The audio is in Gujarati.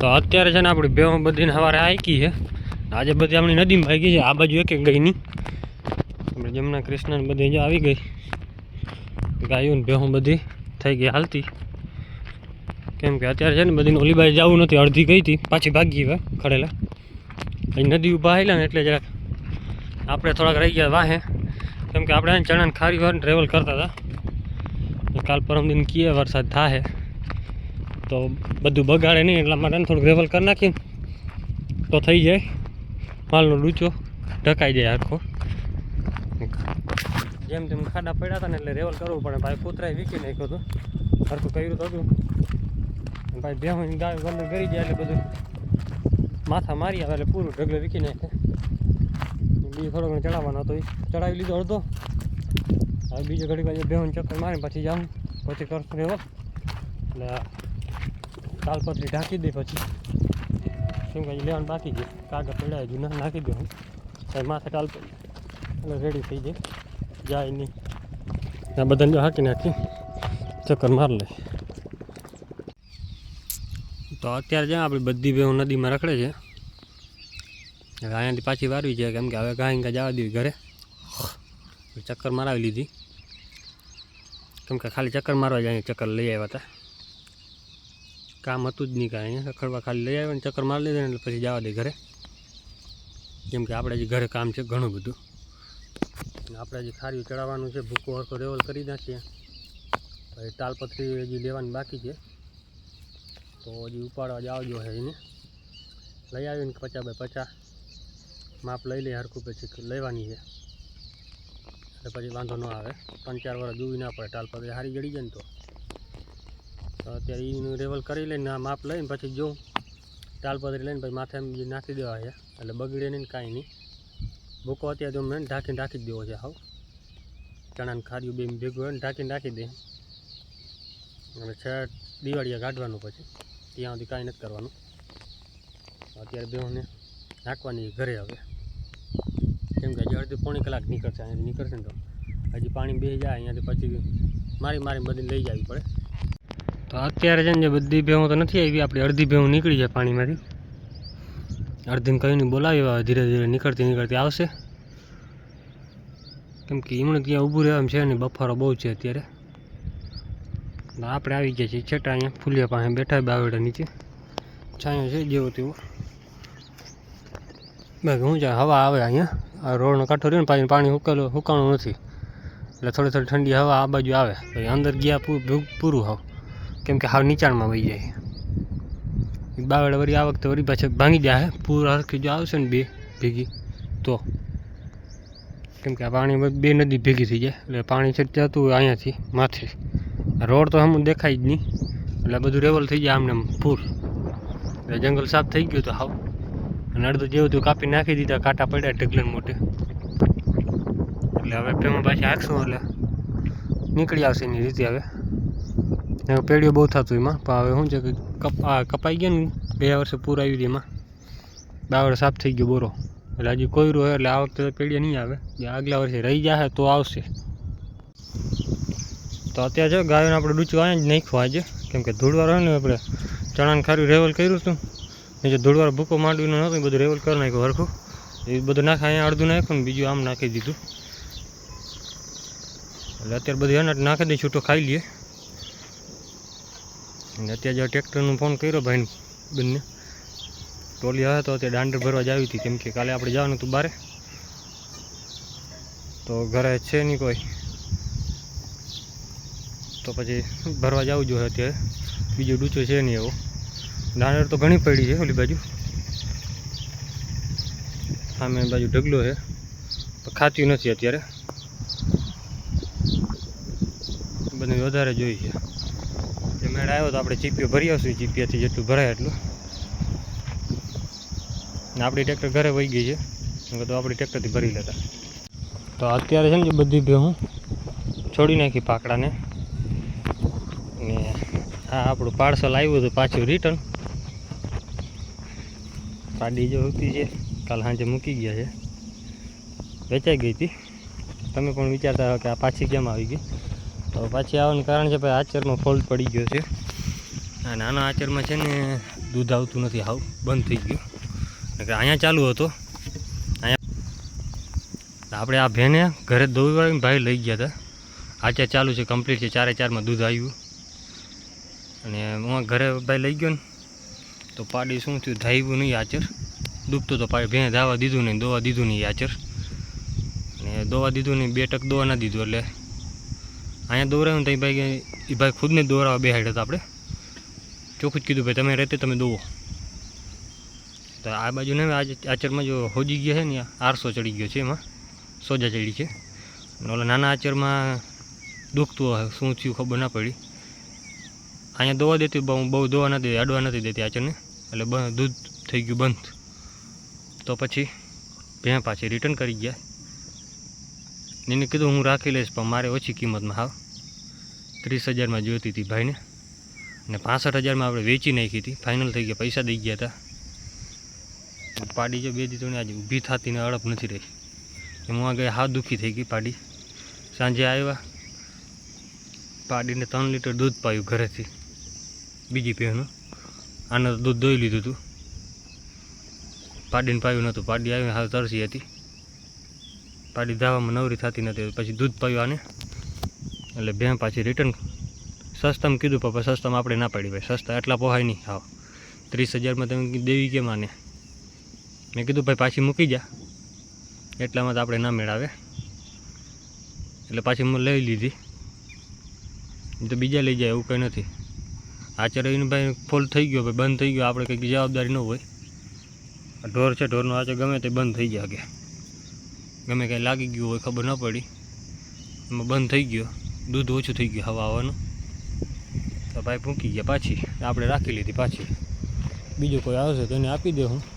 તો અત્યારે છે ને આપણી બેહો બધીને સવારે હાઈકી છે. આજે બધી આપણી નદીમાં ગઈ છે. આ બાજુ એક ગઈ નહીં આપણે જમના કૃષ્ણ બધી જો આવી ગઈ. ગાયું બેહું બધી થઈ ગઈ હાલતી. કેમ કે અત્યારે છે ને બધીને ઓલી બાજુ જવું નથી. અડધી ગઈ હતી. પાછી ભાગી હવે ખડેલા. અહીં નદી ઊભા આવેલા ને એટલે જરાક આપણે થોડાક રહી ગયા વાહે. કેમ કે આપણે ચણાને ખારી વાર ટ્રેવલ કરતા હતા. કાલ પરમ દિન કીએ વરસાદ થાય તો બધું બગાડે નહીં, એટલા માટે થોડું ગ્રેવલ કરી નાખીએ તો થઈ જાય. માલનો લૂચો ઢકાઈ જાય આખો. જેમ તેમ ખાડા પડ્યા હતા ને એટલે રેવલ કરવું પડે. ભાઈ કૂતરાએ વીકી નાખ્યો હતો સરખું કર્યું તો હતું. ભાઈ ભાઈ બેહું ગાય ગમે કરી જાય એટલે બધું માથા મારી આવે એટલે પૂરું ઢગલે વીકી નાખે. બીજો થોડો ઘણો ચડાવવાનો હતો એ. ચડાવી લીધો અડધો. હવે બીજો ઘડી બાજુ બેહું ચક્કર મારી પછી જાઉં. પછી કરશું રેવલ એટલે તાલપત્રી ઢાંકી દે પછી. કેમ કે લેવાનું બાકી છે. કાગળ પડ્યા જૂના નાખી દો માથે ટાલ એટલે રેડી થઈ જાય. જાય નહીં. આ બધાને હાકી નાખી. ચક્કર માર લે. તો અત્યારે જ્યાં આપણી બધી બેહુ નદીમાં રખડે છે. હવે અહીંયાથી પાછી વારવી છે કેમ કે હવે ગાય ગાય જવા દેવી ઘરે. ચક્કર મારાવી લીધી. કેમ કે ખાલી ચક્કર મારવા જ અહીંયા ચક્કર લઈ આવ્યા હતા. કામ હતું જ નહીં કાંઈ. અહીંયા રખડવા ખાલી લઈ આવ્યો ને ચક્કર મારી લીધા એટલે પછી જવા દે ઘરે. કેમ કે આપણે જે ઘરે કામ છે ઘણું બધું. આપણે જે ખારીઓ ચડાવવાનું છે, ભૂકો હરકો રેવલ કરી નાખીએ. પછી તાલપત્રી હજી લેવાની બાકી છે. તો હજી ઉપાડવા જ આવજો છે એને. લઈ આવીને પચાસ બાય પચાસ માપ લઈ લઈએ હરખું પછી લેવાની છે. એટલે પછી વાંધો ન આવે. ત્રણ ચાર વાર જોવી ના પડે, તાલપત્રી હારી જડી જાય ને તો. તો અત્યારે એનું રેવલ કરી લઈને આ માપ લઈને પછી જોઉં તાલપત્રી લઈને પછી માથે નાખી દેવા છે. એટલે બગડે નહીં કાંઈ નહીં. ભૂકો અત્યારે તો મેં ઢાંકીને રાખી જ દેવો છે હાવ. ચણાને ખાર્યું બે ભેગું હોય ને ઢાંકીને રાખી દે. અને છે દિવાળીએ કાઢવાનું પછી. ત્યાં સુધી કાંઈ નથી કરવાનું. અત્યારે બેહોને નાખવાની ઘરે હવે. કેમ કે હજી અડધી પોણી કલાક નીકળશે, અહીંયાથી નીકળશે ને તો. હજી પાણી બે જાય, અહીંયાથી પછી મારી મારી બધી લઈ જવી પડે. તો અત્યારે છે ને બધી ભેહું તો નથી આવી, આપણી અડધી ભેહું નીકળી જાય પાણીમાંથી. અડધીને કહીને બોલાવી આવે ધીરે ધીરે નીકળતી નીકળતી આવશે. કેમ કે એમણે ત્યાં ઊભું રહેવા છે ને, બફારો બહુ છે અત્યારે. આપણે આવી ગયા છીએ છેટા અહીંયા, ફૂલિયા પાસે બેઠા બાવડા નીચે. છાંયો છે જેવો તેવો. બાકી શું છે હવા આવે અહીંયા, આ રોડનો કાંઠો રહ્યો ને, પાછી પાણી ઉકેલો હુકાણું નથી. એટલે થોડી થોડી ઠંડી હવા આ બાજુ આવે પછી અંદર ગયા પૂરું પૂરું હાવ. કેમ કે હાવ નીચાણમાં વહી જાય. બાવળ વળી આ વખતે વળી પાછળ ભાંગી જાય પૂર હરખી જો આવશે ને બે ભેગી, તો. કેમ કે આ પાણી બે નદી ભેગી થઈ જાય, એટલે પાણી છે જતું હોય અહીંયાથી, માથે. રોડ તો હમું દેખાય જ નહીં, એટલે બધું રેવલ થઈ જાય આમને પૂર. એટલે જંગલ સાફ થઈ ગયું તો હાવ. અને અડધું જેવું હતું કાપી નાખી દીધા, કાંટા પડ્યા ઢગલન મોટે એટલે હવે પેમાં પાછી હાંકશું, એટલે નીકળી આવશે એની રીતે હવે. હવે પેડીઓ બહુ થતું એમાં. પણ હવે શું છે કે કપા કપાઈ ગયા ને ગયા વર્ષે પૂર આવી હતી એમાં. બાવળ સાફ થઈ ગયો બોરો. એટલે હજી કોયરું હોય એટલે આ વખતે તો નહીં આવે. જે આગલા વર્ષે રહી જાય તો આવશે. તો અત્યારે જો ગાયોને આપણે ડૂચું અહીંયા જ નાખ્યું આજે. કેમ કે ધૂળવાર હોય ને આપણે ચણાને ખારું રેવલ કર્યું હતું. ને જે ધૂળવાર ભૂકો માંડવીનો નહોતો બધું રેવલ કરી નાખ્યું હરખું. એ બધું નાખે અહીંયા અડધું નાખ્યું ને બીજું આમ નાખી દીધું. એટલે અત્યારે બધું એના નાખી દઈ છૂટો ખાઈ લઈએ. અને અત્યારે જો ટ્રેક્ટરનો ફોન કર્યો ભાઈને બંને, ટોલી આવે તો અત્યારે દાંડર ભરવા જ આવી હતી. કેમ કે કાલે આપણે જવાનું હતું બારે. તો ઘરે છે નહીં કોઈ. તો પછી ભરવા જવું જોઈએ અત્યારે. બીજો ડૂચો છે નહીં એવો. દાંડર તો ઘણી પડી છે ઓલી બાજુ. સામે બાજુ ઢગલો છે. ખાતી નથી અત્યારે. બને વધારે જોઈએ જે મેળ આવ્યો તો આપણે ચીપીઓ ભરી આવશું. ચીપિયાથી જેટલું ભરાય એટલું. ને આપણી ટ્રેક્ટર ઘરે વહી ગઈ છે. તો આપણી ટ્રેક્ટરથી ભરી લેતા. તો અત્યારે છે ને બધી ભેહું છોડી નાખી પાકડાને. ને આ આપણું પાર્સલ આવ્યું હતું પાછું રિટર્ન ગાડી જો હતી છે, કાલ સાંજે મૂકી ગયા છે. વેચાઈ ગઈ હતી. તમે પણ વિચારતા હો કે આ પાછી કેમ આવી ગઈ? તો પાછી આવવાનું કારણ છે, ભાઈ આચરમાં ફોલ્ટ પડી ગયો છે. આ નાના આચરમાં છે ને, દૂધ આવતું નથી, હાવ બંધ થઈ ગયું. એટલે અહીંયા ચાલુ હતો. અહીંયા આપણે આ ભેને ઘરે દોવાળીને ભાઈ લઈ ગયા હતા. આચાર ચાલુ છે કમ્પ્લીટ છે, ચારે ચારમાં દૂધ આવ્યું. અને હું ઘરે ભાઈ લઈ ગયો ને, તો પાડી શું થયું ધાવ્યું નહીં આચર. ડૂબતો તો પાડી ભેને ધાવા દીધું નહીં, દોવા દીધું નહીં આચર. અને દોવા દીધું નહીં, બે ટક દોવા ના દીધું, એટલે અહીંયા દોરાયું તો એ ભાઈ એ ભાઈ ખુદને દોરાવા બેહાડ્યા હતા આપણે. ચોખ્ખું જ કીધું, ભાઈ, તમે રહેતે તમે દોવો. તો આ બાજુ ને આજ આચરમાં જો હોજી ગયા છે ને આરસો ચડી ગયો છે એમાં. સોજા ચડી છે. અને ઓલા નાના આચરમાં દુખતું શું થયું ખબર ના પડી. અહીંયા દોવા દેતી બહુ બહુ દોવા નથી અડવા નથી દેતી આચરને. એટલે બ- દૂધ થઈ ગયું બંધ. તો પછી ભેં પાછી રિટર્ન કરી ગયા. એને કીધું હું રાખી લઈશ, પણ મારે ઓછી કિંમતમાં, હાવ. ત્રીસ હજારમાં જોઈતી હતી ભાઈને. અને પાસઠ હજારમાં આપણે વેચી નાખી હતી. ફાઇનલ થઈ ગયા, પૈસા દઈ ગયા હતા. પાડી જો બે દી તો આજે ઊભી થતી ને અડપ નથી રહી. એમાં આગળ હાથ દુઃખી થઈ ગઈ પાડી. સાંજે આવ્યા. પાડીને ત્રણ લીટર દૂધ પાયું ઘરેથી. બીજી પહેનું આને દૂધ દોઈ લીધું હતું પાડીને પાયું નહોતું. પાડી આવી હાલ તરસી હતી. પાડી ધાવામાં નવરી થતી નથી. પછી દૂધ પાયું આને. એટલે બેન પાછી રિટર્ન સસ્તામાં કીધું, પપ્પા, સસ્તામાં આપણે ના પાડી ભાઈ. સસ્તા એટલા પોહાય નહીં. હાવ. ત્રીસ હજારમાં તમે દેવી કેમ આને? મેં કીધું, ભાઈ, પાછી મૂકી જા. એટલામાં તો આપણે ના મેળાવે. એટલે પાછી મેં લઈ લીધી. તો બીજા લઈ જાય એવું કંઈ નથી. આચર ભાઈ ફૂલ થઈ ગયો, ભાઈ, બંધ થઈ ગયો. આપણે કંઈક જવાબદારી ન હોય. ઢોર છે, ઢોરનો આચર ગમે તે બંધ થઈ જાય કે ગમે કંઈ લાગી ગયું હોય, ખબર ન પડી. એમાં બંધ થઈ ગયો. દૂધ ઓછું થઈ ગયું હવા આવવાનું. તો ભાઈ ફૂંકી ગયા પાછી. આપણે રાખી લીધી પાછી. બીજું કોઈ આવશે તો એને આપી દે હું.